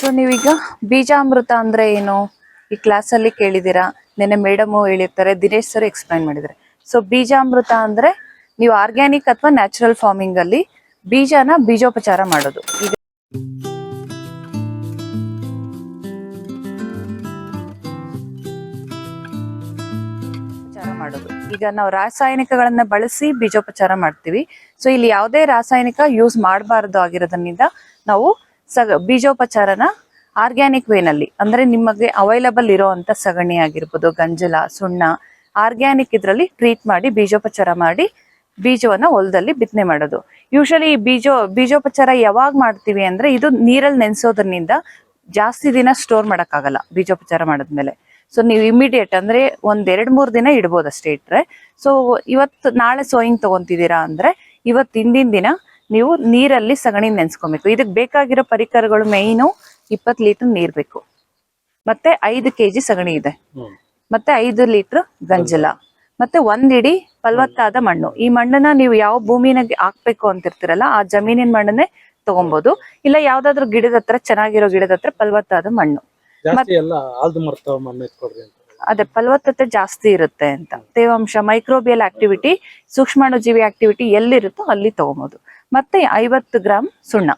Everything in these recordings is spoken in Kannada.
ಸೊ ನೀವೀಗ ಬೀಜಾಮೃತ ಅಂದ್ರೆ ಏನು? ಈ ಕ್ಲಾಸಲ್ಲಿ ಕೇಳಿದ್ದೀರಾ? ನೆನ್ನೆ ಮೇಡಮು ಹೇಳಿರ್ತಾರೆ, ದಿನೇಶ್ ಸರ್ ಎಕ್ಸ್ಪ್ಲೈನ್ ಮಾಡಿದ್ದಾರೆ. ಸೊ ಬೀಜಾಮೃತ ಅಂದ್ರೆ ನೀವು ಆರ್ಗ್ಯಾನಿಕ್ ಅಥವಾ ನ್ಯಾಚುರಲ್ ಫಾರ್ಮಿಂಗ್ ಅಲ್ಲಿ ಬೀಜನ ಬೀಜೋಪಚಾರ ಮಾಡೋದು. ಈಗ ಮಾಡೋದು. ಈಗ ನಾವು ರಾಸಾಯನಿಕಗಳನ್ನ ಬಳಸಿ ಬೀಜೋಪಚಾರ ಮಾಡ್ತೀವಿ. ಸೊ ಇಲ್ಲಿ ಯಾವುದೇ ರಾಸಾಯನಿಕ ಯೂಸ್ ಮಾಡಬಾರದು ಆಗಿರೋದ್ರಿಂದ ನಾವು ಸಗ ಬೀಜೋಪಚಾರನ ಆರ್ಗ್ಯಾನಿಕ್ ವೇನಲ್ಲಿ ಅಂದ್ರೆ ನಿಮಗೆ ಅವೈಲಬಲ್ ಇರೋವಂಥ ಸಗಣಿ ಆಗಿರ್ಬೋದು, ಗಂಜಲ, ಸುಣ್ಣ ಆರ್ಗ್ಯಾನಿಕ್ ಇದರಲ್ಲಿ ಟ್ರೀಟ್ ಮಾಡಿ, ಬೀಜೋಪಚಾರ ಮಾಡಿ, ಬೀಜವನ್ನ ಹೊಲದಲ್ಲಿ ಬಿತ್ತನೆ ಮಾಡೋದು. ಯೂಶಲಿ ಈ ಬೀಜೋ, ಬೀಜೋಪಚಾರ ಯಾವಾಗ ಮಾಡ್ತೀವಿ ಅಂದ್ರೆ ಇದು ನೀರಲ್ಲಿ ನೆನೆಸೋದ್ರಿಂದ ಜಾಸ್ತಿ ದಿನ ಸ್ಟೋರ್ ಮಾಡೋಕ್ಕಾಗಲ್ಲ ಬೀಜೋಪಚಾರ ಮಾಡಿದ್ಮೇಲೆ. ಸೊ ನೀವು ಇಮಿಡಿಯೇಟ್ ಅಂದ್ರೆ ಒಂದ್ ಎರಡ್ ಮೂರ್ ದಿನ ಇಡ್ಬೋದು ಅಷ್ಟೇ ಇಟ್ರೆ. ಸೊ ಇವತ್ತು ನಾಳೆ ಸೋಯಿಂಗ್ ತಗೊಂತಿದ್ದೀರಾ ಅಂದ್ರೆ ಇವತ್ತು ಹಿಂದಿನ ದಿನ ನೀವು ನೀರಲ್ಲಿ ಸಗಣಿ ನೆನ್ಸ್ಕೊಬೇಕು. ಇದಕ್ಕೆ ಬೇಕಾಗಿರೋ ಪರಿಕರಗಳು ಮೇಯ್ನು ಇಪ್ಪತ್ತು ಲೀಟರ್ ನೀರ್ ಬೇಕು. ಮತ್ತೆ ಐದು ಕೆಜಿ ಸಗಣಿ ಇದೆ. ಮತ್ತೆ ಐದು ಲೀಟರ್ ಗಂಜಲ. ಮತ್ತೆ ಒಂದಿಡಿ ಫಲವತ್ತಾದ ಮಣ್ಣು. ಈ ಮಣ್ಣನ್ನ ನೀವು ಯಾವ ಭೂಮಿನ ಹಾಕ್ಬೇಕು ಅಂತಿರ್ತೀರಲ್ಲ ಆ ಜಮೀನಿನ ಮಣ್ಣನ್ನೇ ತಗೊಬಹುದು ಇಲ್ಲ ಯಾವ್ದಾದ್ರು ಗಿಡದ ಹತ್ರ ಚೆನ್ನಾಗಿರೋ ಗಿಡದ ಹತ್ರ ಫಲವತ್ತಾದ ಮಣ್ಣು. ಅದೇ ಫಲವತ್ತತೆ ಜಾಸ್ತಿ ಇರುತ್ತೆ ಅಂತ. ತೇವಾಂಶ ಮೈಕ್ರೋಬಿಯಲ್ ಆಕ್ಟಿವಿಟಿ ಸೂಕ್ಷ್ಮಾಣುಜೀವಿ ಆಕ್ಟಿವಿಟಿ ಎಲ್ಲಿರುತ್ತೋ ಅಲ್ಲಿ ತಗೊಬೋದು. ಮತ್ತೆ ಐವತ್ತು ಗ್ರಾಮ್ ಸುಣ್ಣ.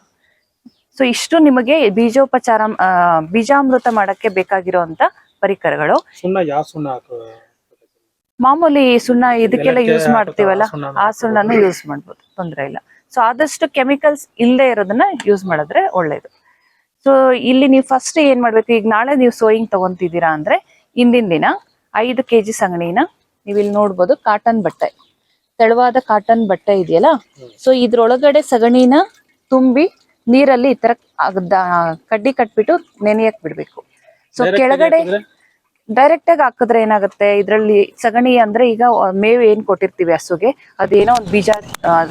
ಸೊ ಇಷ್ಟು ನಿಮಗೆ ಬೀಜೋಪಚಾರ ಬೀಜಾಮೃತ ಮಾಡಕ್ಕೆ ಬೇಕಾಗಿರುವಂತ ಪರಿಕರಗಳು. ಸುಣ್ಣ ಯಾವ ಸುಣ್ಣ ಹಾಕೋ ಮಾಮೂಲಿ ಸುಣ್ಣ ಇದಕ್ಕೆಲ್ಲ ಯೂಸ್ ಮಾಡ್ತೀವಲ್ಲ ಆ ಸುಣ್ಣನ ಯೂಸ್ ಮಾಡ್ಬೋದು ತೊಂದರೆ ಇಲ್ಲ. ಸೊ ಆದಷ್ಟು ಕೆಮಿಕಲ್ಸ್ ಇಲ್ಲದೆ ಇರೋದನ್ನ ಯೂಸ್ ಮಾಡಿದ್ರೆ ಒಳ್ಳೇದು. ಸೊ ಇಲ್ಲಿ ನೀವು ಫಸ್ಟ್ ಏನ್ ಮಾಡ್ಬೇಕು? ಈಗ ನಾಳೆ ನೀವು ಸೋಯಿಂಗ್ ತಗೊಂತಿದ್ದೀರಾ ಅಂದ್ರೆ ಇಂದಿನ ದಿನ ಐದು ಕೆಜಿ ಸಗಣಿನ ನೀವು ಇಲ್ಲಿ ನೋಡ್ಬೋದು ಕಾಟನ್ ಬಟ್ಟೆ. ತೆಳುವಾದ ಕಾಟನ್ ಬಟ್ಟೆ ಇದೆಯಲ್ಲ ಸೊ ಇದ್ರೊಳಗಡೆ ಸಗಣಿನ ತುಂಬಿ ನೀರಲ್ಲಿ ಈ ತರ ಅಗ್ದ- ಕಡ್ಡಿ ಕಟ್ಬಿಟ್ಟು ನೆನೆಯಕ್ ಬಿಡ್ಬೇಕು ಸೊ ಕೆಳಗಡೆ? ಡೈರೆಕ್ಟ್ ಆಗಿ ಹಾಕಿದ್ರೆ ಏನಾಗುತ್ತೆ? ಇದರಲ್ಲಿ ಸಗಣಿ ಅಂದ್ರೆ ಈಗ ಮೇವು ಏನ್ ಕೊಟ್ಟಿರ್ತೀವಿ ಹಸುಗೆ, ಅದೇನೋ ಒಂದು ಬೀಜ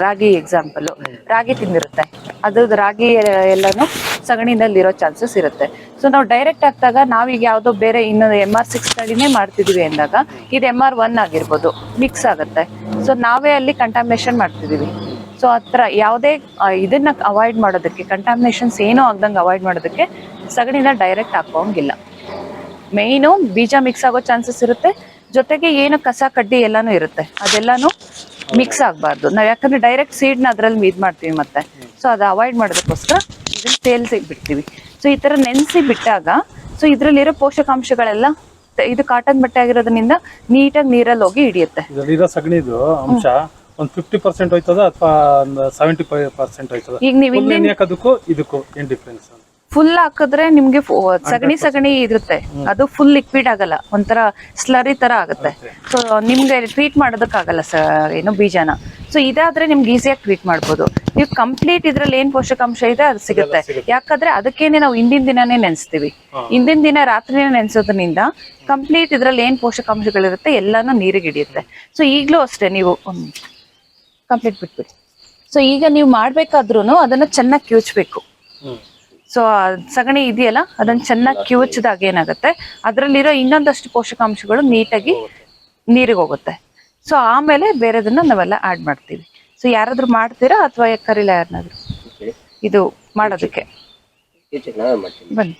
ರಾಗಿ ಎಕ್ಸಾಂಪಲ್ ರಾಗಿ ತಿಂದಿರುತ್ತೆ. ಅದ್ರದ್ದು ರಾಗಿ ಎಲ್ಲಾನು ಸಗಣಿನಲ್ಲಿ ಇರೋ ಚಾನ್ಸಸ್ ಇರುತ್ತೆ. ಸೊ ನಾವು ಡೈರೆಕ್ಟ್ ಹಾಕಿದಾಗ ನಾವೀಗ ಯಾವ್ದೋ ಬೇರೆ ಇನ್ನೊಂದು ಎಂ ಆರ್ ಸಿಕ್ಸ್ ತಳಿನೇ ಮಾಡ್ತಿದೀವಿ ಅಂದಾಗ, ಇದು ಎಂ ಆರ್ ಒನ್ ಆಗಿರ್ಬೋದು ಮಿಕ್ಸ್ ಆಗುತ್ತೆ. ಸೊ ನಾವೇ ಅಲ್ಲಿ ಕಂಟಾಮಿನೇಷನ್ ಮಾಡ್ತಿದೀವಿ. ಸೊ ಹತ್ರ ಯಾವುದೇ ಇದನ್ನ ಅವಾಯ್ಡ್ ಮಾಡೋದಕ್ಕೆ ಕಂಟಾಮಿನೇಷನ್ಸ್ ಏನೂ ಆಗ್ದಂಗೆ ಅವಾಯ್ಡ್ ಮಾಡೋದಕ್ಕೆ ಸಗಣಿನ ಡೈರೆಕ್ಟ್ ಹಾಕೋಂಗಿಲ್ಲ. ಮೇಯ್ನು ಬೀಜ ಮಿಕ್ಸ್ ಆಗೋ ಚಾನ್ಸಸ್ ಇರುತ್ತೆ. ಜೊತೆಗೆ ಏನು ಕಸ ಕಡ್ಡಿ ಎಲ್ಲಾನು ಇರುತ್ತೆ. ಅದೆಲ್ಲಾನು ಮಿಕ್ಸ್ ಆಗಬಾರ್ದು. ನಾವು ಯಾಕಂದ್ರೆ ಡೈರೆಕ್ಟ್ ಸೀಡ್ನ ಅದ್ರಲ್ಲಿ ಇದ್ ಮಾಡ್ತೀವಿ ಮತ್ತೆ. ಸೊ ಅದು ಅವಾಯ್ಡ್ ಮಾಡೋದಕ್ಕೋಸ್ಕರ ಇದನ್ನ ತೇಲ್ಸಿ ಬಿಡ್ತೀವಿ. ಸೊ ಈ ತರ ನೆನೆಸಿ ಬಿಟ್ಟಾಗ ಸೊ ಇದ್ರಲ್ಲಿರೋ ಪೋಷಕಾಂಶಗಳೆಲ್ಲ ಇದು ಕಾಟನ್ ಬಟ್ಟೆ ಆಗಿರೋದ್ರಿಂದ ನೀಟಾಗಿ ನೀರಲ್ಲಿ ಹೋಗಿ ಹಿಡಿಯುತ್ತೆ. ಇದ್ರಲ್ಲಿರೋ ಸಗಣಿದು ಅಂಶ ಒಂದು ಫಿಫ್ಟಿ ಪರ್ಸೆಂಟ್ ಹೋಯ್ತದ ಅಥವಾ ಸೆವೆಂಟಿ ಫೈವ್ ಪರ್ಸೆಂಟ್ ಹೋಯ್ತದ? ಈಗ ನೀವು ಇಲ್ಲಿ ಹಿಂದಿನ ಇದಕ್ಕೂ ಏನ್ ಡಿಫ್ರೆನ್ಸ್ ಫುಲ್ ಹಾಕಿದ್ರೆ ನಿಮ್ಗೆ ಸಗಣಿ ಸಗಣಿ ಇರುತ್ತೆ. ಅದು ಫುಲ್ ಲಿಕ್ವಿಡ್ ಆಗಲ್ಲ. ಒಂಥರ ಸ್ಲರಿ ತರ ಆಗುತ್ತೆ. ಸೊ ನಿಮ್ಗೆ ಟ್ರೀಟ್ ಮಾಡೋದಕ್ಕಾಗಲ್ಲ ಸ ಏನು ಬೀಜನ. ಸೊ ಇದಾದ್ರೆ ನಿಮ್ಗೆ ಈಸಿಯಾಗಿ ಟ್ರೀಟ್ ಮಾಡ್ಬೋದು. ನೀವು ಕಂಪ್ಲೀಟ್ ಇದ್ರಲ್ಲಿ ಏನ್ ಪೋಷಕಾಂಶ ಇದೆ ಅದು ಸಿಗುತ್ತೆ. ಯಾಕಂದ್ರೆ ಅದಕ್ಕೇನೆ ನಾವು ಹಿಂದಿನ ದಿನನೇ ನೆನೆಸ್ತೀವಿ. ಹಿಂದಿನ ದಿನ ರಾತ್ರಿನೇ ನೆನೆಸೋದ್ರಿಂದ ಕಂಪ್ಲೀಟ್ ಇದ್ರಲ್ಲಿ ಏನ್ ಪೋಷಕಾಂಶಗಳಿರುತ್ತೆ ಎಲ್ಲಾನು ನೀರಿಗೆ ಹಿಡಿಯುತ್ತೆ. ಸೊ ಈಗಲೂ ಅಷ್ಟೇ ನೀವು ಕಂಪ್ಲೀಟ್ ಬಿಟ್ಬಿಡಿ. ಸೊ ಈಗ ನೀವು ಮಾಡ್ಬೇಕಾದ್ರೂ ಅದನ್ನ ಚೆನ್ನಾಗಿ ಕಿವುಚ್ಬೇಕು ಹ್ಮ್. ಸೊ ಸಗಣಿ ಇದೆಯಲ್ಲ ಅದನ್ನ ಚೆನ್ನಾಗಿ ಕಿವುಚಿದಾಗ ಏನಾಗುತ್ತೆ? ಅದರಲ್ಲಿರೋ ಇನ್ನೊಂದಷ್ಟು ಪೋಷಕಾಂಶಗಳು ನೀಟಾಗಿ ನೀರಿಗೆ ಹೋಗುತ್ತೆ. ಸೊ ಆಮೇಲೆ ಬೇರೆದನ್ನ ನಾವೆಲ್ಲ ಆಡ್ ಮಾಡ್ತೀವಿ. ಸೊ ಯಾರಾದ್ರೂ ಮಾಡ್ತೀರಾ ಅಥವಾ ಕರೀಲ ಯಾರನ್ನಾದ್ರು ಇದು ಮಾಡೋದಕ್ಕೆ. ಬನ್ನಿ.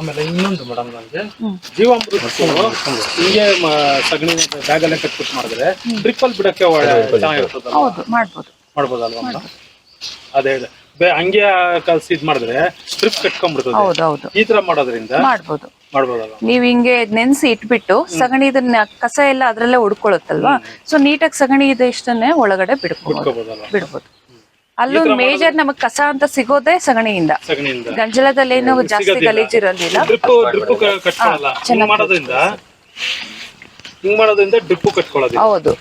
ಆಮೇಲೆ ಇನ್ನೊಂದು ಮೇಡಮ್ ನನಗೆ. ಜೀವಾಮೃತ ಹಿಂಗೆ ಸಗಣಿ ಬ್ಯಾಗಲ್ಲೇ ಕಟ್ಬಿಟ್ಟು ಮಾಡಿದ್ರೆ ಟ್ರಿಪ್ಪಲ್ ಬಿಡಕ್ಕೆ ಚೆನ್ನಾಗಿರ್ತದೆ ಮಾಡ್ಬೋದು. ಮಾಡ್ಬೋದಲ್ವಾ ಮೇಡಮ್? ಅದೇ ಇದೆ ಬೇ ಹಂಗೆ ಕಲ್ಸಿ ಇದ್ ಮಾಡಿದ್ರೆ ಸ್ಟ್ರಿಪ್ ಕಟ್ಕೊಂಡ್ಬಿಡ್ತದೆ. ಹೌದು ಹೌದು ಈ ತರ ಮಾಡೋದ್ರಿಂದ ಮಾಡ್ಬೋದು. ಮಾಡ್ಬೋದಲ್ಲ ನೀವ್ ಹಿಂಗೆ ನೆನ್ಸಿ ಇಟ್ಬಿಟ್ಟು ಸಗಣಿ ಇದನ್ನ ಕಸ ಎಲ್ಲ ಅದ್ರಲ್ಲೇ ಉಡ್ಕೊಳುತ್ತಲ್ವಾ ಸೊ ನೀಟಾಗಿ ಸಗಣಿ ಇದೆ ಇಷ್ಟನ್ನೇ ಒಳಗಡೆ ಬಿಡ್ಬೋದು. ಬಿಡ್ಕೋಬೋದಲ್ಲ ಬಿಡ್ಬೋದು. ಅಲ್ಲೂ ಮೇಜರ್ ನಮಗ್ ಕಸ ಅಂತ ಸಿಗೋದೇ ಸಗಣಿಯಿಂದ. ಸಗಣಿಯಿಂದ. ಗಂಜಲದಲ್ಲಿ ಏನು ಜಾಸ್ತಿ ಗಲೀಜಿರೋದಿಲ್ಲ. ಡ್ರಿಪ್ ಡ್ರಿಪ್ ಕಟ್ಕೊಳ್ಳಲ್ಲ ಹಿಂಗ್ ಮಾಡೋದ್ರಿಂದ ಹಿಂಗ್ ಮಾಡೋದ್ರಿಂದ ಡ್ರಿಪ್ ಕಟ್ಕೊಳ್ಳೋದಿಲ್ಲ ಹೌದು.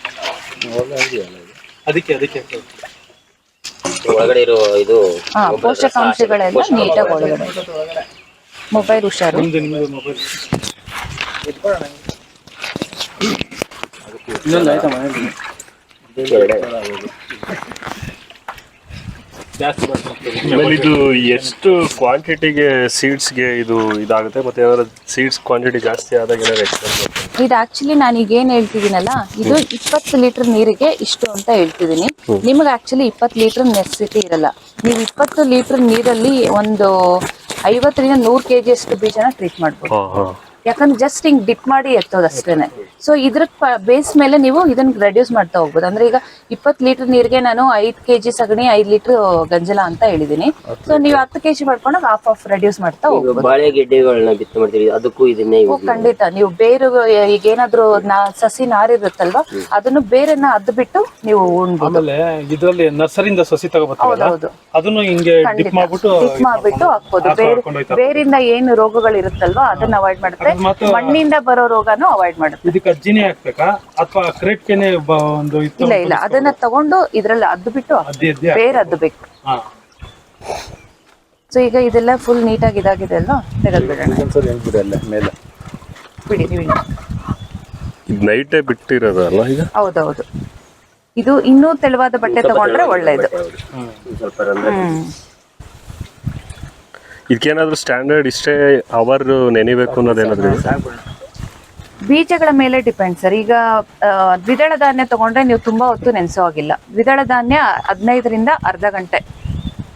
ಅದಕ್ಕೆ ಅದಕ್ಕೆ ಒಳಗಡೆ ಇರೋ ಇದು ಹಾ ಪೋಷಕಾಂಶಗಳೆಲ್ಲ ನೀಟಾಗಿ ಒಳಗಡೆ. ಮೊಬೈಲ್ ಹುಷಾರು ಇನ್ನೊಂದು ಆಯ್ತಾ ಮೊಬೈಲ್ ಜಾಸ್ತಿ ಬರ್ತಾರೆ ಆಮೇಲೆ ಇದು ಎಷ್ಟು ಕ್ವಾಂಟಿಟಿಗೆ ಸೀಡ್ಸ್ಗೆ ಇದು ಇದಾಗುತ್ತೆ? ಮತ್ತೆ ಯಾವ್ದಾದ್ರು ಸೀಡ್ಸ್ ಕ್ವಾಂಟಿಟಿ ಜಾಸ್ತಿ ಆದಾಗ ಏನಾದ್ರು ಇದು ಆಕ್ಚುಲಿ ನಾನು ಈಗ ಏನ್ ಹೇಳ್ತಿದ್ದೀನಲ್ಲ ಇದು ಇಪ್ಪತ್ತು ಲೀಟರ್ ನೀರಿಗೆ ಇಷ್ಟು ಅಂತ ಹೇಳ್ತಿದ್ದೀನಿ. ನಿಮಗೆ ಆಕ್ಚುಲಿ ಇಪ್ಪತ್ತು ಲೀಟರ್ ನೆಸೆಸಿಟಿ ಇರಲ್ಲ. ನೀವು ಇಪ್ಪತ್ತು ಲೀಟರ್ ನೀರಲ್ಲಿ ಒಂದು ಐವತ್ತರಿಂದ ನೂರು ಕೆ ಅಷ್ಟು ಬೀಜನ ಟ್ರೀಟ್ ಮಾಡ್ಬೋದು. ಯಾಕಂದ್ರೆ ಜಸ್ಟ್ ಹಿಂಗ್ ಡಿಪ್ ಮಾಡಿ ಎತ್ತೋದು ಅಷ್ಟೇನೆ ಸೊ ಇದ್ರ ಬೇಸ್ ಮೇಲೆ ನೀವು ಇದನ್ನ ರೆಡ್ಯೂಸ್ ಮಾಡ್ತಾ ಹೋಗ್ಬೋದು. ಅಂದ್ರೆ ಈಗ ಇಪ್ಪತ್ತು ಲೀಟರ್ ನೀರಿಗೆ ನಾನು ಐದ್ ಕೆಜಿ ಸಗಣಿ ಐದ್ ಲೀಟರ್ ಗಂಜಲ ಅಂತ ಹೇಳಿದೀನಿ. ಸೊ ನೀವು ಹತ್ತು ಕೆಜಿ ಮಾಡ್ಕೊಂಡಾಗ ಹಾಫ್ ಆಫ್ ರೆಡ್ಯೂಸ್ ಮಾಡ್ತಾ ಹೋಗ್ಬೋದು. ಬಾಳೆ ಗೆಡ್ಡೆಗಳನ್ನ ಬಿತ್ತನೆ ಮಾಡ್ತೀವಿ ಅದಕ್ಕೂ ಇದನ್ನೇ ಓ, use ಖಂಡಿತ. ನೀವು ಬೇರು ಈಗ ಏನಾದ್ರು ನಾ ಸಸಿ ನಾರಿರುತ್ತಲ್ವಾ ಅದನ್ನು ಬೇರೆನ ಅದ್ದು ಬಿಟ್ಟು ನೀವು ಉಣ್ಬೋದು. ಆಮೇಲೆ ಇದ್ರಲ್ಲಿ ನರ್ಸರಿಯಿಂದ ಸಸಿ ಅದನ್ನು ಹಿಂಗೆ ಡಿಪ್ ಮಾಡ್ಬಿಟ್ಟು ಡಿಪ್ ಮಾಡ್ಬಿಟ್ಟು ಹಾಕ್ಬೋದು. ಬೇರೆ ಬೇರಿಂದ ಏನು ರೋಗಗಳು ಇರುತ್ತಲ್ವಾ ಅದನ್ನ ಅವಾಯ್ಡ್ ಮಾಡುತ್ತೆ ಅದು ಮಣ್ಣಿಂದ ಬರೋ ರೋಗನು ಅವಾಯ್ಡ್ ಮಾಡುತ್ತೆ. ಇದಕ್ಕೆ ಅಜ್ಜಿನೇ ಹಾಕ್ಬೇಕಾ? ಅಥವಾ ಕ್ರೇಟ್ಗೆನೆ ಒಂದು ಇಲ್ಲ ಇಲ್ಲ. ಅದನ್ನ ತಗೊಂಡು ಇದ್ರಲ್ಲಿ ಅದ್ದು ಬಿಟ್ಟು ಬೇರ್ ಅದ್ದಿ ಬೇಕು. ಸೊ ಈಗ ಇದೆಲ್ಲ ಫುಲ್ ನೀಟಾಗಿ ಇದಾಗಿದೆ ಅಲ್ವಾ? ತೆಗೆದ್ಬಿಡೋಣ ಮೇಲೆ. ಬಿಡಿ ನೀವು. ಇದು ನೈಟೇ ಬಿಟ್ಟಿರೋದಲ್ಲ ಈಗ? ಹೌದೌದು. ಇದು ಇನ್ನೂ ತೆಳುವಾದ ಬಟ್ಟೆ ತಗೊಂಡ್ರೆ ಒಳ್ಳೇದು. ಇದಕ್ಕೇನಾದ್ರೂ ಸ್ಟ್ಯಾಂಡರ್ಡ್ ಇಷ್ಟೇ ಅವರ್ ನೆನಿಬೇಕು ಅನ್ನೋದೇನಾದ್ರೂ ಇದೆ? ಬೀಜಗಳ ಮೇಲೆ ಡಿಪೆಂಡ್ ಸರ್ ಈಗ ಆ, ದ್ವಿದಳ ಧಾನ್ಯ ತಗೊಂಡ್ರೆ ನೀವು ತುಂಬಾ ಹೊತ್ತು ನೆನೆಸೋ ಹಾಗಿಲ್ಲ. ದ್ವಿದಳ ಧಾನ್ಯ ಹದಿನೈದರಿಂದ ಅರ್ಧ ಗಂಟೆ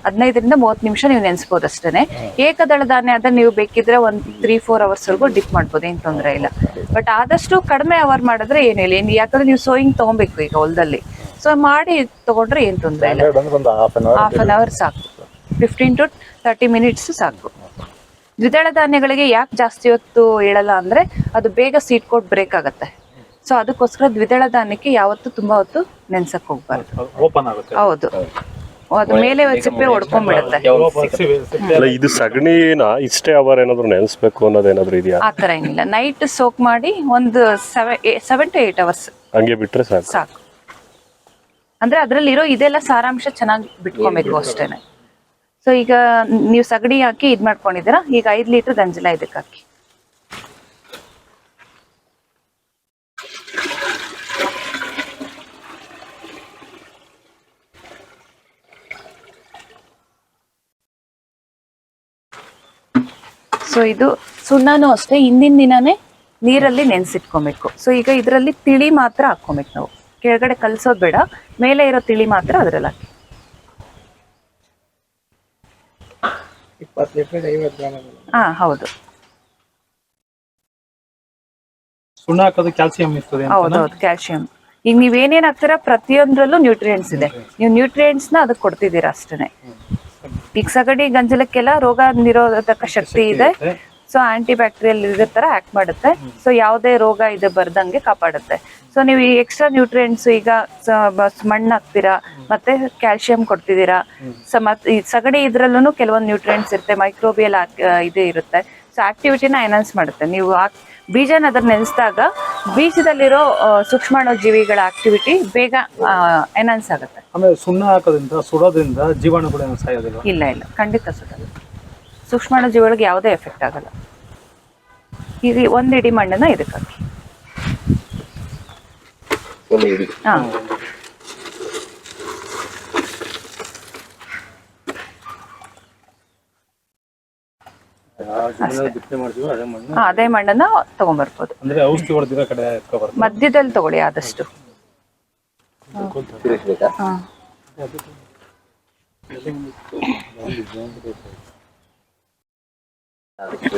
ಹದಿನೈದರಿಂದ ಮೂವತ್ತು ನಿಮಿಷ ನೀವು ನೆನೆಸ್ಬೋದು ಅಷ್ಟೇ ಏಕದಳ ಧಾನ್ಯ ಆದ್ರೆ ನೀವು ಬೇಕಿದ್ರೆ ಒಂದ್ ತ್ರೀ ಫೋರ್ ಅವರ್ಸ್ ವರೆಗೂ ಡಿಪ್ ಮಾಡ್ಬೋದು ಏನ್ ತೊಂದರೆ ಇಲ್ಲ. ಬಟ್ ಆದಷ್ಟು ಕಡಿಮೆ ಅವರ್ ಮಾಡಿದ್ರೆ ಏನಿಲ್ಲ ಏನು ಯಾಕಂದ್ರೆ ನೀವು ಸೋಯಿಂಗ್ ತಗೊಬೇಕು ಈಗ ಹೊಲದಲ್ಲಿ. ಸೊ ಮಾಡಿ ತಗೊಂಡ್ರೆ ಏನ್ ತೊಂದರೆ ಇಲ್ಲ. ಅಂದ್ರೆ ಒಂದು half hour half an hour ಸಾಕು. ಫಿಫ್ಟೀನ್ ಟು ತರ್ಟಿ ಮಿನಿಟ್ಸ್ ಸಾಕು. ದ್ವಿದಳ ಧಾನ್ಯಗಳಿಗೆ ಯಾಕೆ ಜಾಸ್ತಿ ಹೊತ್ತು ಹೇಳಲ್ಲ ಅಂದ್ರೆ ಅದು ಬೇಗ ಸೀಟ್ ಕೊಟ್ಟು ಬ್ರೇಕ್ ಆಗುತ್ತೆ. ಸೊ ಅದಕ್ಕೋಸ್ಕರ ದ್ವಿದಳ ಧಾನ್ಯಕ್ಕೆ ಯಾವತ್ತು ತುಂಬಾ ಹೊತ್ತು ನೆನ್ಸಕ್ ಹೋಗ್ಬಾರ್ದು. ಓಪನ್ ಆಗುತ್ತೆ. ಹೌದು. ಅದು ಮೇಲೆ ಸಿಪ್ಪೆ ಹೊಡ್ಕೊಂಡ್ಬಿಡುತ್ತೆ ಇದು ಸಗಣಿನ ಇಷ್ಟೇ ಅವರ್ ಏನಾದ್ರು ನೆನೆಸ್ಬೇಕು ಅನ್ನೋದೇನಾದ್ರು ಇದೆಯಾ? ಆ ತರ ಏನಿಲ್ಲ. ನೈಟ್ ಸೋಕ್ ಮಾಡಿ ಒಂದು seven seven to eight hours ಹಂಗೆ ಬಿಟ್ರೆ ಸಾಕು. ಸಾಕು. ಅಂದ್ರೆ ಅದ್ರಲ್ಲಿರೋ ಇದೆಲ್ಲ ಸಾರಾಂಶ ಚೆನ್ನಾಗಿ ಬಿಟ್ಕೊಬೇಕು ಅಷ್ಟೇನೆ. ಸೊ ಈಗ ನೀವು ಸಗಡಿ ಹಾಕಿ ಇದ್ ಮಾಡ್ಕೊಂಡಿದ್ದೀರಾ? ಈಗ ಐದು ಲೀಟರ್ ಗಂಜಲ ಇದಕ್ಕೆ ಹಾಕಿ. ಸೊ ಇದು ಸುಣ್ಣನೂ ಅಷ್ಟೇ, ಹಿಂದಿನ ದಿನನೇ ನೀರಲ್ಲಿ ನೆನೆಸಿಟ್ಕೊಬೇಕು. ಸೊ ಈಗ ಇದರಲ್ಲಿ ತಿಳಿ ಮಾತ್ರ ಹಾಕ್ಕೊಬೇಕು ನಾವು. ಕೆಳಗಡೆ ಕಲಸೋದು ಬೇಡ, ಮೇಲೆ ಇರೋ ತಿಳಿ ಮಾತ್ರ ಅದರಲ್ಲಿ ಹಾಕಿ. ಹಾ ಹೌದು. ಸುಣ್ಣ ಹಾಕೋದು ಕ್ಯಾಲ್ಸಿಯಂ ಇರ್ತದೆ ಅಂತ ಹೌದೌದು ಕ್ಯಾಲ್ಸಿಯಂ. ಈಗ ನೀವೇನೇನ್ ಹಾಕ್ತೀರಾ ಪ್ರತಿಯೊಂದ್ರಲ್ಲೂ ನ್ಯೂಟ್ರಿಯೆಂಟ್ಸ್ ಇದೆ. ನೀವು ನ್ಯೂಟ್ರಿಯೆಂಟ್ಸ್ನ ಅದಕ್ಕೆ ಕೊಡ್ತಿದ್ದೀರಾ ಅಷ್ಟೇ ಈಗ ಸಗಡಿ ಗಂಜಲಕ್ಕೆಲ್ಲ ರೋಗ ನಿರೋಧಕ ಶಕ್ತಿ ಇದೆ. ಸೊ ಆಂಟಿ ಬ್ಯಾಕ್ಟೀರಿಯಲ್ ಇರೋ ತರ ಆಕ್ಟ್ ಮಾಡುತ್ತೆ. ಸೊ ಯಾವುದೇ ರೋಗ ಇದೆ ಬರ್ದಂಗೆ ಕಾಪಾಡುತ್ತೆ. ಸೊ ನೀವು ಈ ಎಕ್ಸ್ಟ್ರಾ ನ್ಯೂಟ್ರಿಯೆಂಟ್ಸ್ ಈಗ ಮಣ್ಣು ಹಾಕ್ತೀರಾ ಮತ್ತೆ ಕ್ಯಾಲ್ಸಿಯಂ ಕೊಡ್ತಿದ್ದೀರಾ ಸೊ ಮತ್ ಈ ಸಗಣಿ ಇದ್ರಲ್ಲೂ ಕೆಲವೊಂದು ನ್ಯೂಟ್ರಿಯೆಂಟ್ಸ್ ಇರುತ್ತೆ ಮೈಕ್ರೋಬಿಯಲ್ ಇದು ಇರುತ್ತೆ. ಸೊ ಆಕ್ಟಿವಿಟಿನ ಎನೌನ್ಸ್ ಮಾಡುತ್ತೆ. ನೀವು ಬೀಜನ ಅದನ್ನ ನೆನೆಸಿದಾಗ ಬೀಜದಲ್ಲಿರೋ ಸೂಕ್ಷ್ಮಾಣು ಜೀವಿಗಳ ಆಕ್ಟಿವಿಟಿ ಬೇಗ ಎನೌನ್ಸ್ ಆಗುತ್ತೆ. ಆಮೇಲೆ ಸುಣ್ಣ ಹಾಕೋದ್ರಿಂದ ಸುಡೋದ್ರಿಂದ ಜೀವಾಣುಗಳು ಸಾಯೋದಿಲ್ಲ ಇಲ್ಲ ಇಲ್ಲ. ಖಂಡಿತ ಸುಡಲ್ಲ ಸೂಕ್ಷ್ಮಾಣು ಜೀವಿಗಳಿಗೆ ಯಾವುದೇ ಎಫೆಕ್ಟ್ ಆಗಲ್ಲ. ಇಲ್ಲಿ ಒಂದ್ ಇಡೀ ಮಣ್ಣನ್ನ ಇದಕ್ಕೆ ಹಾಕಿ ಹಾ. ಅದೇ ಮಣ್ಣು ಹಾ, ಅದೇ ಮಣ್ಣನ್ನ ತಗೊಂಡ್ಬರ್ಬೋದು ಮಧ್ಯದಲ್ಲಿ ತಗೊಳ್ಳಿ ಆದಷ್ಟು. ಹ್ಮ್ ಹಾ. ಅದಕ್ಕೆ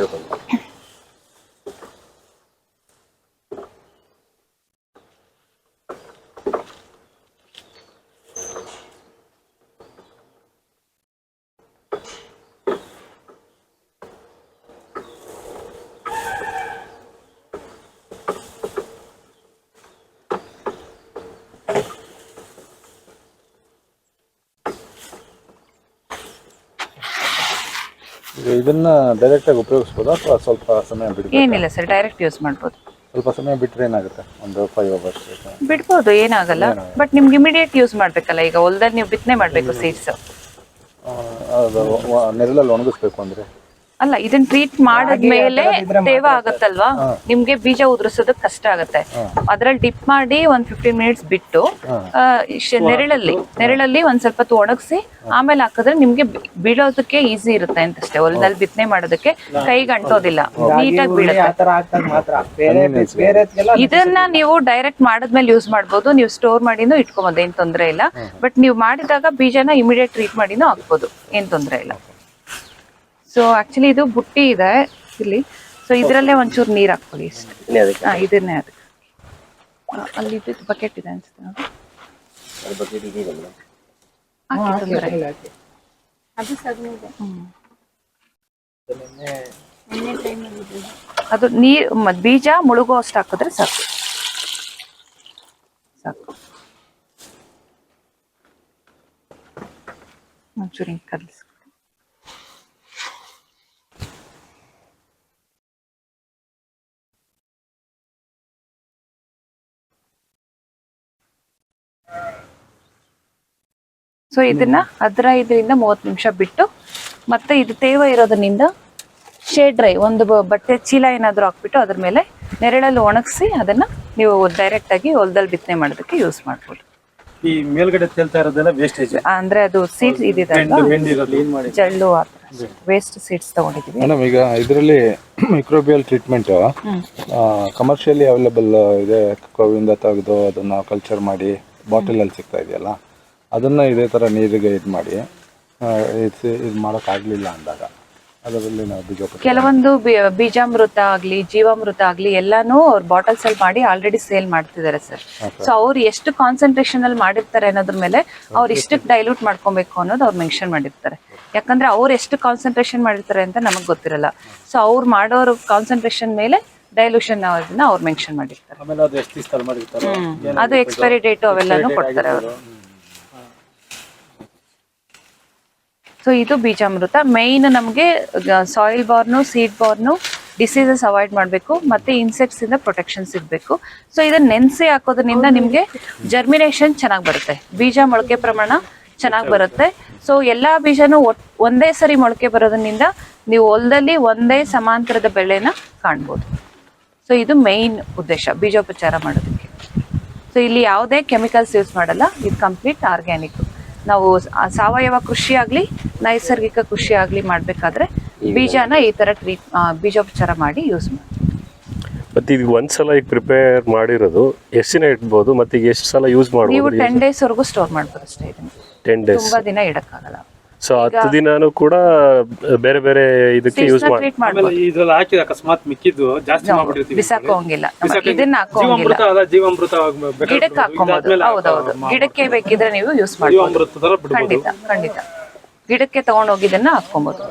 ಇದನ್ನ ಡೈರೆಕ್ಟ್ ಆಗಿ ಉಪಯೋಗಿಸಬಹುದು ಅಥವಾ ಸ್ವಲ್ಪ ಸಮಯ ಬಿಡಬಹುದು ಏನಿಲ್ಲ ಸರ್ ಡೈರೆಕ್ಟ್ ಯೂಸ್ ಮಾಡ್ಬೋದು. ಸ್ವಲ್ಪ ಸಮಯ ಬಿಟ್ಟರೆ ಏನಾಗುತ್ತೆ? ಒಂದು ಫೈವ್ ಅವರ್ಸ್ ಬಿಡ್ಬೋದು ಏನಾಗಲ್ಲ. ಬಟ್ ನಿಮ್ಗೆ ಇಮಿಡಿಯೇಟ್ ಯೂಸ್ ಮಾಡ್ಬೇಕಲ್ಲ ಈಗ ಹೊಲದಲ್ಲಿ ನೀವು ಬಿತ್ತನೆ ಮಾಡಬೇಕು ಸೀಡ್ಸ್ ಅದು ನೆರಳಲ್ಲಿ ಒಣಗಿಸ್ಬೇಕು ಅಂದ್ರೆ. ಅಲ್ಲ ಇದನ್ನ ಟ್ರೀಟ್ ಮಾಡಿದ್ಮೇಲೆ ತೇವ ಆಗತ್ತಲ್ವಾ? ನಿಮ್ಗೆ ಬೀಜ ಉದುರಿಸೋದಕ್ ಕಷ್ಟ ಆಗತ್ತೆ. ಅದ್ರಲ್ಲಿ ಡಿಪ್ ಮಾಡಿ ಒಂದ್ ಫಿಫ್ಟೀನ್ ಮಿನಿಟ್ಸ್ ಬಿಟ್ಟು ನೆರಳಲ್ಲಿ ನೆರಳಲ್ಲಿ ಒಂದ್ ಸ್ವಲ್ಪ ಒಣಗಿಸಿ ಆಮೇಲೆ ಹಾಕಿದ್ರೆ ನಿಮ್ಗೆ ಬೀಳೋದಕ್ಕೆ ಈಸಿ ಇರುತ್ತೆ ಅಂತಷ್ಟೇ ಹೊಲದಲ್ಲಿ ಬಿತ್ತನೆ ಮಾಡೋದಕ್ಕೆ ಕೈಗೆ ಅಂಟೋದಿಲ್ಲ ನೀಟಾಗಿ ಬೀಳುತ್ತೆ. ಇದನ್ನ ನೀವು ಡೈರೆಕ್ಟ್ ಮಾಡಿದ್ಮೇಲೆ ಯೂಸ್ ಮಾಡ್ಬೋದು. ನೀವು ಸ್ಟೋರ್ ಮಾಡಿನೂ ಇಟ್ಕೊಬೋದು ಏನ್ ತೊಂದ್ರೆ ಇಲ್ಲ. ಬಟ್ ನೀವು ಮಾಡಿದಾಗ ಬೀಜನ ಇಮಿಡಿಯೇಟ್ ಟ್ರೀಟ್ ಮಾಡಿನೂ ಹಾಕ್ಬೋದು ಏನ್ ತೊಂದ್ರೆ ಇಲ್ಲ. ಸೊ ಆಕ್ಚುಲಿ ಇದು ಬುಟ್ಟಿ ಇದೆ ಇಲ್ಲಿ. ಸೊ ಇದರಲ್ಲೇ ಒಂಚೂರು ನೀರ್ ಹಾಕೊಳ್ಳಿ ಇಷ್ಟು. ಹಾ ಇದನ್ನೇ ಅದಕ್ಕೆ. ಅಲ್ಲಿ ಇದು ಬಕೆಟ್ ಇದೆ ಅನ್ಸುತ್ತೆ. ಅದು ನೀರ್ ಬೀಜ ಮುಳುಗೋ ಅಷ್ಟು ಹಾಕಿದ್ರೆ ಸಾಕು. ಸಾಕು. ಒಂಚೂರು ಹಿಂಗೆ ಕಲಿಸ್ ಸೊ ಇದನ್ನ ಹದಿನೈದರಿಂದ ಮೂವತ್ತು ನಿಮಿಷ ಬಿಟ್ಟು ಮತ್ತೆ ಇದು ತೇವ ಇರೋದ್ರಿಂದ ಶೇಡ್ ಡ್ರೈ ಒಂದು ಬಟ್ಟೆ ಚೀಲ ಏನಾದರೂ ಹಾಕ್ಬಿಟ್ಟು ಅದ್ರ ಮೇಲೆ ನೆರಳಲ್ಲಿ ಒಣಗಿಸಿ ಅದನ್ನ ನೀವು ಡೈರೆಕ್ಟ್ ಆಗಿ ಹೊಲದಲ್ಲಿ ಬಿತ್ತನೆ ಮಾಡೋದಕ್ಕೆ ಯೂಸ್ ಮಾಡ್ಬೋದು. ಈ ಮೇಲ್ಗಡೆ ತೇಲ್ತಾ ಇರೋದೆಲ್ಲ ವೇಸ್ಟೇಜ್ ಅಂದ್ರೆ ಅದು ಸೀಡ್ಸ್ ಇದಿದೆ ವೇಸ್ಟ್ ಸೀಡ್ಸ್ ತಗೊಂಡಿದ್ದೀವಿ. ಮೇಡಮ್ ಈಗ ಇದರಲ್ಲಿ ಮೈಕ್ರೋಬಿಯಲ್ ಟ್ರೀಟ್ಮೆಂಟ್ ಕಮರ್ಷಿಯಲಿ ಅವೈಲೇಬಲ್ ಇದೆ ಕೋವಿಂದ ತೆಗೆದು ಅದನ್ನ ಕಲ್ಚರ್ ಮಾಡಿ ಬಾಟಲಲ್ಲಿ ಸಿಗ್ತಾ ಇದೆಯಲ್ಲ ಅದನ್ನ ಇದೇ ಥರ ನೀರಿಗೆ ಇದು ಮಾಡಿ ಇದು ಇದು ಮಾಡೋಕ್ಕಾಗಲಿಲ್ಲ ಅಂದಾಗ ಅದರಲ್ಲಿ ನಾವು ಬೀಜ ಕೆಲವೊಂದು ಬೀಜಾಮೃತ ಆಗ್ಲಿ ಜೀವಾಮೃತ ಆಗ್ಲಿ ಎಲ್ಲಾನು ಅವ್ರು ಬಾಟಲ್ಸ್ ಅಲ್ಲಿ ಮಾಡಿ ಆಲ್ರೆಡಿ ಸೇಲ್ ಮಾಡ್ತಿದ್ದಾರೆ ಸರ್ ಸೊ ಅವ್ರು ಎಷ್ಟು ಕಾನ್ಸಂಟ್ರೇಷನ್ ಅಲ್ಲಿ ಮಾಡಿರ್ತಾರೆ ಅನ್ನೋದ್ರ ಮೇಲೆ ಅವ್ರು ಇಷ್ಟಕ್ಕೆ ಡೈಲ್ಯೂಟ್ ಮಾಡ್ಕೊಬೇಕು ಅನ್ನೋದು ಅವ್ರು ಮೆನ್ಷನ್ ಮಾಡಿರ್ತಾರೆ. ಯಾಕಂದ್ರೆ ಅವ್ರು ಎಷ್ಟು ಕಾನ್ಸಂಟ್ರೇಷನ್ ಮಾಡಿರ್ತಾರೆ ಅಂತ ನಮಗೆ ಗೊತ್ತಿರಲ್ಲ. ಸೊ ಅವ್ರು ಮಾಡೋರು ಕಾನ್ಸಂಟ್ರೇಷನ್ ಮೇಲೆ ಡೈಲ್ಯೂಷನ್ ಅದನ್ನ ಅವ್ರು ಮೆನ್ಷನ್ ಮಾಡಿರ್ತಾರೆ. ಆಮೇಲೆ ಅದು ಎಷ್ಟು ದಿವಸ ಮಾಡಿರ್ತಾರೆ ಅದು ಎಕ್ಸ್ಪೈರಿ ಡೇಟ್ ಅವೆಲ್ಲಾನು ಕೊಡ್ತಾರೆ ಅವರು. ಸೊ ಇದು ಬೀಜಾಮೃತ. ಮೇಯ್ನ್ ನಮಗೆ soil borne seed borne diseases avoid ಮಾಡಬೇಕು. ಮತ್ತೆ ಇನ್ಸೆಕ್ಟ್ಸ್ ಇಂದ ಪ್ರೊಟೆಕ್ಷನ್ ಸಿಗಬೇಕು ಸೊ ಇದನ್ನ ನೆನೆಸಿ ಹಾಕೋದ್ರಿಂದ ನಿಮಗೆ ಜರ್ಮಿನೇಷನ್ ಚೆನ್ನಾಗಿ ಬರುತ್ತೆ. ಬೀಜ ಮೊಳಕೆ ಪ್ರಮಾಣ ಚೆನ್ನಾಗಿ ಬರುತ್ತೆ. ಸೊ ಎಲ್ಲಾ ಬೀಜನೂ ಒಟ್- ಒಂದೇ ಸರಿ ಮೊಳಕೆ ಬರೋದ್ರಿಂದ ನೀವು ಹೊಲದಲ್ಲಿ ಒಂದೇ ಸಮಾಂತರದ ಬೆಳೆನ ಕಾಣ್ಬೋದು. ಸೊ ಇದು ಮೇಯ್ನ್ ಉದ್ದೇಶ ಬೀಜೋಪಚಾರ ಮಾಡೋದಕ್ಕೆ. ಸೊ ಇಲ್ಲಿ ಯಾವುದೇ ಕೆಮಿಕಲ್ಸ್ ಯೂಸ್ ಮಾಡಲ್ಲ ಇದು ಕಂಪ್ಲೀಟ್ ಆರ್ಗ್ಯಾನಿಕ್ ನಾವು ಸಾವಯವ ಕೃಷಿ ಆಗಲಿ ನೈಸರ್ಗಿಕ ಕೃಷಿ ಆಗಲಿ ಮಾಡಬೇಕಾದ್ರೆ ಬೀಜನ ಈ ತರ ಟ್ರೀಟ್ ಬೀಜೋಪಚಾರ ಮಾಡಿ ಯೂಸ್ ಮಾಡಿ ಮತ್ತೆ ಇದು ಒಂದ್ಸಲ ಈಗ ಪ್ರಿಪೇರ್ ಮಾಡಿರೋದು ಎಷ್ಟು ದಿನ ಇಡ್ಬೋದು ಮತ್ತೆ ಈಗ ಎಷ್ಟು ಸಲ ಯೂಸ್ ನೀವು ಮಾಡ್ಬೋದು ಟೆನ್ ಡೇಸ್ವರೆಗೂ ಸ್ಟೋರ್ ಮಾಡ್ಬೋದು ಅಷ್ಟೇ ಇದನ್ನ. ಟೆನ್ ಡೇಸ್ ತುಂಬಾ ದಿನ ಇಡಕ್ಕಾಗಲ್ಲ. ಸೊ ಹತ್ತು ದಿನಾನು ಕೂಡ ಬೇರೆ ಬೇರೆ ಇದಕ್ಕೆ ಯೂಸ್ ಮಾಡಿ. ಇದ್ರಲ್ಲಿ ಹಾಕಿದ ಅಕಸ್ಮಾತ್ ಮಿಕ್ಕಿದ್ದು ಜಾಸ್ತಿ ಮಾಡ್ಬಿಟ್ಟಿರ್ತೀವಿ ಬಿಸಾಕೋಂಗಿಲ್ಲ ಇದನ್ನ ಹಾಕೋಂಗಿಲ್ಲ ಜೀವಾಮೃತ ಅಲ್ಲ ಜೀವಾಮೃತ ಬೇಕಾದ್ರೆ ಗಿಡಕ್ಕೆ ಹಾಕೋಬಹುದು ಇದಾದ್ಮೇಲೆ ಹೌದೌದು. ಗಿಡಕ್ಕೆ ಬೇಕಿದ್ರೆ ನೀವು ಯೂಸ್ ತರ ಖಂಡಿತ ಖಂಡಿತ. ಗಿಡಕ್ಕೆ ತಗೊಂಡೋಗಿದ್ದನ್ನ ಹಾಕೋಬಹುದು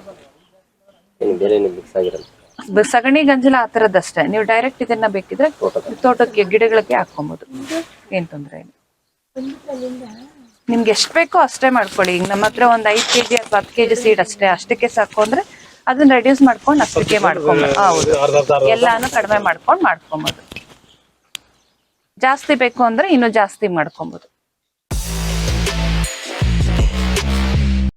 ಸಗಣಿ ಗಂಜಲ ಆ ಅಷ್ಟೇ. ನೀವು ಡೈರೆಕ್ಟ್ ಇದನ್ನ ಬೇಕಿದ್ರೆ ತೋಟಕ್ಕೆ. ಗಿಡಗಳಿಗೆ ಹಾಕೊಬೋದು ಏನ್ ತೊಂದರೆ ಇಲ್ಲ. ನಿಮ್ಗೆ ಎಷ್ಟು ಬೇಕೋ ಅಷ್ಟೇ ಮಾಡ್ಕೊಳ್ಳಿ. ಈಗ ನಮ್ಮ ಹತ್ರ ಒಂದ್ ಐದ್ ಕೆಜಿ ಅಥವಾ ಹತ್ತು ಕೆಜಿ ಸೀಡ್ ಅಷ್ಟೇ. ಅಷ್ಟಕ್ಕೆ ಸಾಕು ಅಂದ್ರೆ ಅದನ್ನ ರೆಡ್ಯೂಸ್ ಮಾಡ್ಕೊಂಡು ಅಷ್ಟಕ್ಕೆ ಮಾಡ್ಕೊಂಬೋದು. ಹೌದು. ಎಲ್ಲಾನು ಕಡಿಮೆ ಮಾಡ್ಕೊಂಡು ಮಾಡ್ಕೊಬೋದು. ಜಾಸ್ತಿ ಬೇಕು ಅಂದ್ರೆ ಇನ್ನು ಜಾಸ್ತಿ ಮಾಡ್ಕೊಬೋದು.